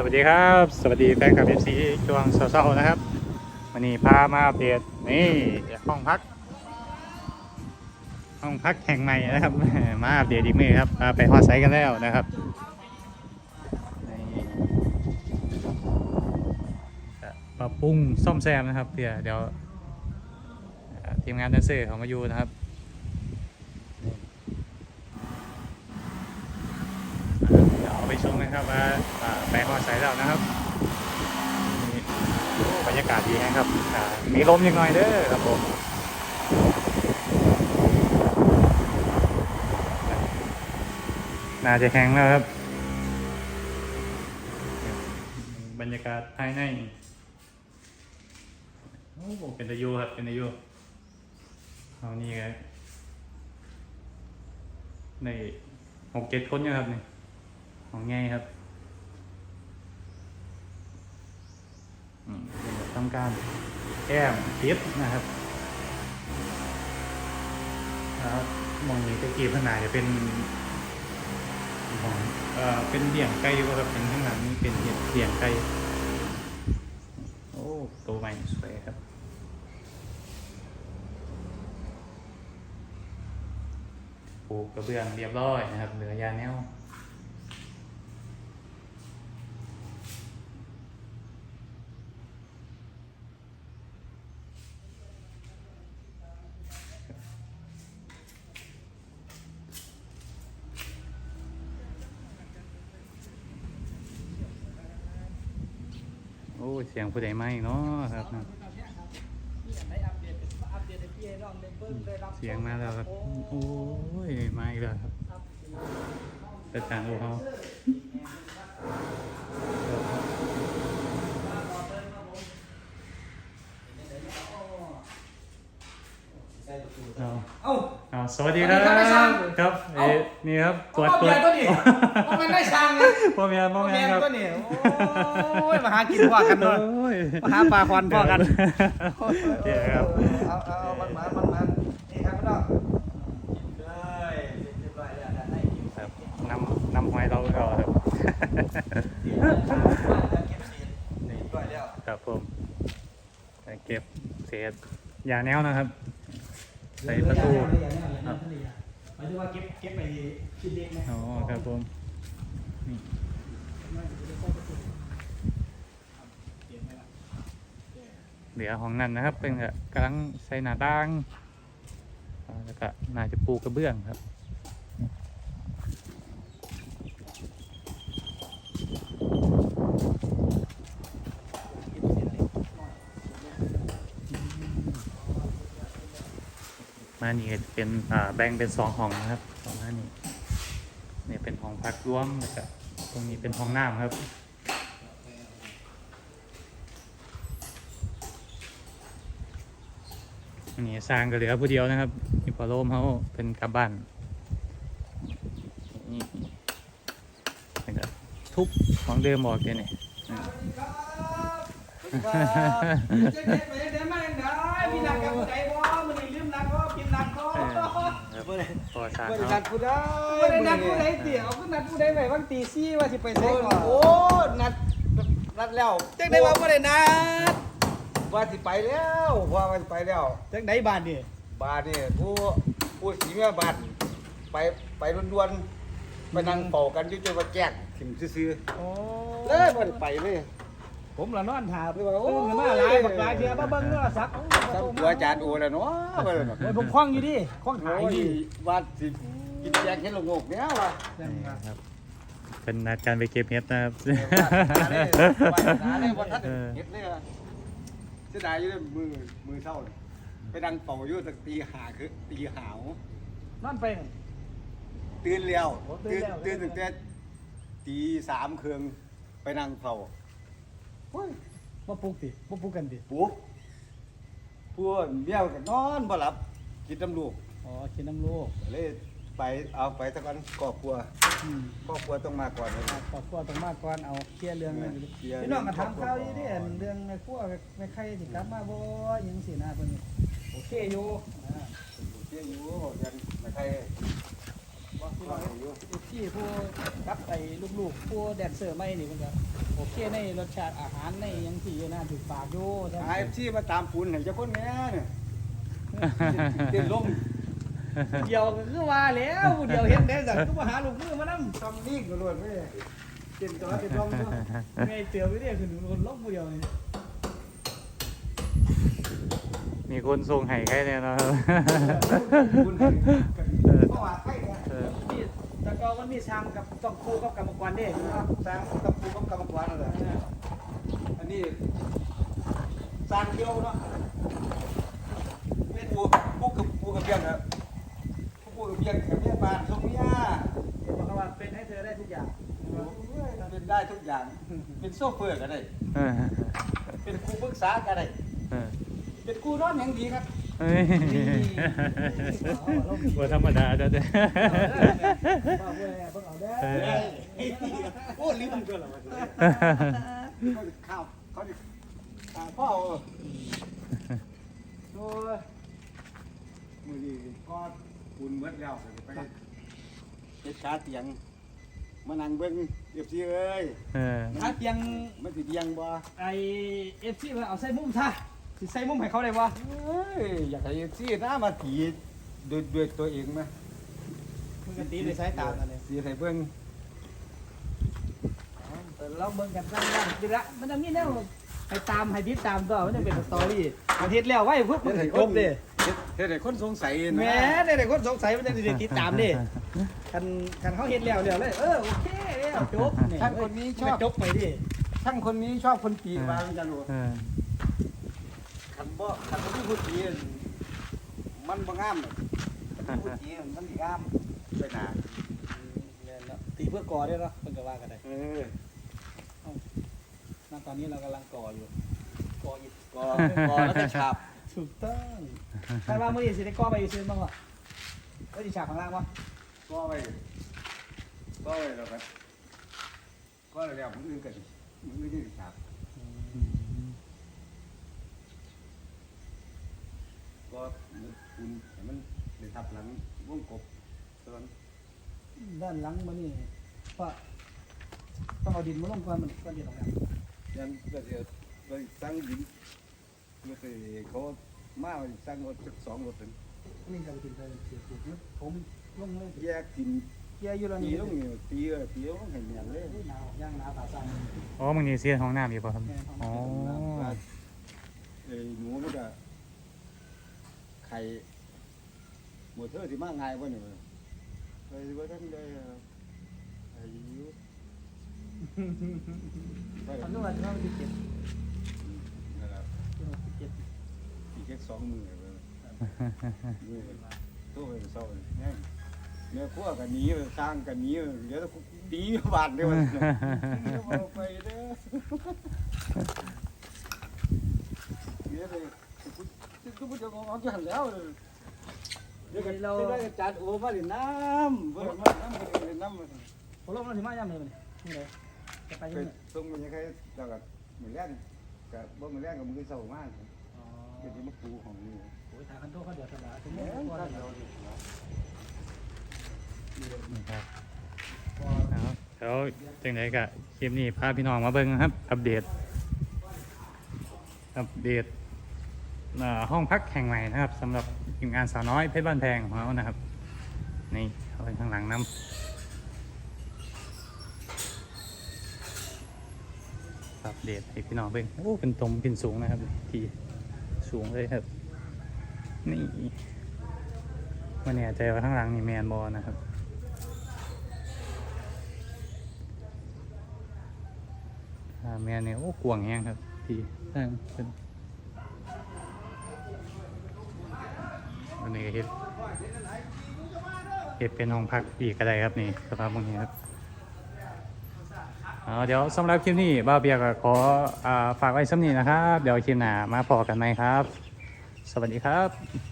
สวัสดีครับ สวัสดีแฟนคลับเอฟซีจวงเศร้าๆนะครับวันนี้พามาอัปเดตนี่ห้องพัก ห้องพักแห่งใหม่นะครับ มาอัปเดตอีกมือครับพาไปฮอดไซกันแล้วนะครับปรับปรุงซ่อมแซมนะครับเพื่อเดี๋ยวทีมงานแดนเซอร์เขามาอยู่นะครับ เดี๋ยวเอาไปชมกันครับว่าอ่าไปฮอดไซต์แล้วนะครับบรรยากาศดีนะครับมีลมยังหน่อยเด้อครับผมน่าจะแห้งแล้วครับ บรรยากาศภายในโอ้เป็นตะยูครับเป็นตะยูเอานี่ไงในหกเจ็ดคนเนี่ยครับนี่ ของง่ายครับอืมเป็นแบบต้องการแก้มติดนะครับแล้วมองนี้ตะกี้ข้างในจะเป็นของเอ่อเป็นเดี่ยงไก่ก็ครับเป็นข้างหลังนี่เป็นเดี่ยงเดี่ยงไก่โอ้ตัวใหม่สวยครับปูกระเบื้องเรียบร้อยนะครับเหลือยาแนว โอ้ยเสียงผู้ใดไหมเนาะครับ เสียงมาแล้วครับโอ้ยมาอีกแล้วครับแต่จางโอ้เขาเอาเอ้าเอา สวัสดีครับสวัสดีครับครับเอ้ยนี่ครับตรวจพ่อตรวเมีจยตัวนี้พ่อเมียได้ช่างนะพ่อเมียพ่พ่ออเมีเมียยครับตัวนี้โอ้ยมาหากินพ่อกันเนาะโอ้ยมาหาปลาควันพ่อกันโอเคครับเอาเอาเอามันมามันมานี่ครับพี่น้องเลยเรียบร้อยแล้วได้กินครับนำนำหอยเราเราครับเก็บเศษเรียบร้อยแล้วครับผมไปเก็บเศษยาแนวนะครับ ใส่ประตูครับ หมายถึงว่าเก็บเก็บไปชิ้นเล็กไหมอ๋อครับผมนี่เหลือของนั่นนะครับ เป็นก็กำลังใส่หน้าด่างแล้วก็น่าจะปูกระเบื้องครับ มานี่เป็นอ่าแบ่งเป็นสองห้องนะครับสองหน้านี้นี่ยเป็นห้องพักรวมแล้วก็ตรงนี้เป็นห้องน้ำครับนนี้สร้างก็เหลือผู้เดียวนะครับอีพอโลมเขาเป็นกลับบ้านนี่แล้วก็ทุบของเดิมออกเลยเนี่ยวมาเดี๋ยวพี่นักกับผู้ใดบ่มื้อนี้ลืมนักบ่พิมพ์นักบ่ เออครับพอ สร้างบ่ได้เขานัดผู้ใดบ่ได้นัดผู้ใดติเอาก็นัดผู้ใดไว้วันตี4ว่าสิไปไสก่อนโอ้นัดนัดแล้วจังได๋ว่าบ่ได้นัดว่าสิไปแล้วว่าว่าสิไปแล้ว จังไดบ้านนี่บ้านนี่ผู้ผู้สิมาบ้านไปไปด่วนๆไปนั่งเป่ากันอยู่จนว่าแจ้งถิ่มซื่อโอ้ๆเลยบ่ได้ไปเลย ผมละนอนถาเลยว่าโอ้ตื่นขึ้นมาหลายบักหลายเทียมาเบิ่งโทรศัพท์สัตัวอาจารย์โอแล้วเนาะว่าแล้วเนาะโอ้ยผมคล้องอยู่ดิคล้องหายโอ้ยดิว่าสิกินแจงเห็นลงกเนี่ยว่ะนี่ครับเป็นนัดการไปเก็บเห็ดนะครับหาเลยว่าท่านเฮ็ดเลยอะเสียดายอยู่เลยมือมือเศร้าเลยไปดังเป่าอยู่ตั้งตีหาคือตีหาวนอนไปนั่นตื่นแล้วโอ้ตื่ตื่นนแล้วตื่นตั้งแต่ตีสามเครื่องไปนั่งเฝ้าโอ้ยมาปลุกติมาปลุกกันติปุ๊บพวกเบี้ยวกันนอนบ่หลับคิดน้ำลูกอ๋อกินน้ำลูกเลยไปเอาไปสักวันครอบครัวอืมครอบครัวต้องมาก่อนเลยนะครอบครัวต้องมาก่อนเอาเคลียร์เรื่องนั้นอยู่ดิเคลียร์พี่น้องก็ถามเรื่องข่าวอยู่ดิครอบครัวอันเรื่องแม่ครัวแม่ไข่สิกลับมาบ่หยังสินะเพิ่นโอเคอยู่อ่าเที่ยงอยู่ยังไม่ใครว่าพี่น้องที่ผู้รับไปลูกๆผู้แดนเซอร์ไม่นี่มันก็ โอเคในรสชาติอาหารในหยังที่น่าถูกปากอยู่ใช่ไหมไอ้ที่มาตามปูนให้เจ้าคนแม่เนี่ยเดินลงเดียวก็คือว่าแล้วผู้เดียวเห็นได้สั่ก็มาหาลูกมือมานั่งทำนิ่งกระโดดไม่เต็มตัวเต็มลมด้วยไงเตือไปเนี่ยคือหนูคนลบผู้เดียวนี่มีคนส่งให้ใครเนี่ยเนาะปูนใก็มันมีช่างกับต้องคู่กับกรรมกรเด้สร้างกับปูกับกรรมกรนั่นแหละอันนี้สร้างเดียวเนาะเป็นปูปูกับปูกับเบี้ยงครับปูกับเบี้ยงกับเบี้ยบานตรงนี้เมียบอกว่าเป็นให้เธอได้ทุกอย่างเป็นได้ทุกอย่าง เป็นโซ่เฟือก็ได้เออเป็นครูปรึกษาก็ได้เออเป็นครูนอนอย่างดีครับ เฮ้ยบ่ธรรมดาเด้อเด้อเว้ยเพิ่งเอาได้เอโอ้ลืมตัวะมันเขาจะข้าวเขาพ่อเอาโอ้ยมือดีก็คุณเมื่อแล้วไปเฮ็ดขาเตียงมานั่งเบิ่งเรียบซีเอ้ยเออถ้าเตียงมันสิเตียงบ่ไอเอฟซีเอาใส่มุมท่า สิใส่มุมให้เขาได้บ่เอ้ยอยากให้เอฟซีหน้ามาตีด้วยด้วยตัวเองไหมมึงกันตีด้วยสายตากันเลยสีให้เบิ่งเราเบิ่งกันตั้งด้านดีละมันจะมีแนวให้ตามให้ติดตามตัวมันจะเป็นสตอรี่อาทิตย์แล้วไว้ปุ๊บมันสิจบเด้เฮ็ดเฮ็ดให้คนสงสัยนะแหม่ได้แต่คนสงสัยมันจะได้ติดตามเด้คันคันเขาเฮ็ดแล้วเดี๋ยวเลยเออโอเคแล้วจบนี่ท่านคนนี้ชอบจบไปดิช่างคนนี้ชอบคนตีวางจันหวเออคันบ่คันบ่มีผู้ตีมันบ่งามหรอกคันมีผู้ตีมันสิงามไปหนาตีเพื่อก่อได้เนาะเพิ่นก็ว่ากันได้เออณตอนนี้เรากำลังก่ออยู่ ก่ออิฐก็ก็แล้วก็ฉาบถูกต้องใครว่ามื้อนี้สิได้ก่อไปซื้อบ้างวะก็สิฉากข้างล่างวะก็ไว้ก็ไว้แล้วครับก็แล้วมันอื่นก็สิมันอื่นสิฉาบ ก็คุณให้มันได้ทับหลังวงกบส่วนด้านหลังมื้อนี้ก็ต้องเอาดินมาลงก่อนมันก่อนดินออกมายังก็จะไปสั่งดินก็คือเขามาสั่งรถสักสองรถถึงนี่ก็ไปดินไปเสียปลูกนะผมลงเลยแยกกินเกียร์อยู่แล้วตีนี่ลงนี่ตีเออตีลงให้เมียนเลยหนาวย่างหนาวตาสั่นอ๋อมึงนี่เสียห้องน้ำอยู่ป่ะครับอ๋อเอ้ยหนูมันก็ ไข่หมดเธอสิมาง่ายวะเนี่ยไปว่าท่านได้อายุไปตอนนู้นว่าจะมาที่เก็บนั่นแหละที่เก็บอีกแค่สองมือเลยมือตัวเป็นเศร้าเลยเนี่ยเนื้อขั้วกันนี้สร้างกันนี้เดี๋ยวตีบาดเดียวไปเด้อเดี๋ยวเลยทุ กคนจะมองจะหันแล้วเดี๋ยวกันเราได้จัดโอมาดิน้ำมาน้ำมาดิน้ำมาผมลงแล้วสิมาย่ำเลยมันนี่เลยจะไปยังไงส่งมันยังไงเรากับมือแรกกับบ่มือแรกกับมือเศร้ามากอ๋อเดี๋ยวมาปูของนี่โอ้ยทางคันโตเขาเดือดสลาถึงแม้ว่าเราเราดินี่ครับเอาแล้วจังไดกะคลิปนี้พาพี่น้องมาเบิ่งครับ อัปเดต อัปเดตเอ่อ ห้องพักแห่งใหม่นะครับสำหรับทีมงานสาวน้อยเพชรบ้านแพงของเรานะครับนี่เอาไปข้างหลังน้ำอัปเดตให้พี่น้องเบิ่งโอ้เป็นตมเป็นสูงนะครับ ที่สูงเลยครับ นี่วันนี้ใจว่าข้างหลังนี่แมนบอลนะครับแม่เนี่ยโอ้กวางแห้งครับ ที่ตั้งเป็นันนี้เฮ็ดเฮ็ดเป็นห้องพักอีกก็ได้ครับนี่สภาพตรงนี้ครับเดี๋ยวสำหรับคลิปนี้บ้าวเบียร์ก็ขอฝากไว้สำนี้นะครับ เดี๋ยวคลิปหน้ามาพอกันไหมครับ สวัสดีครับ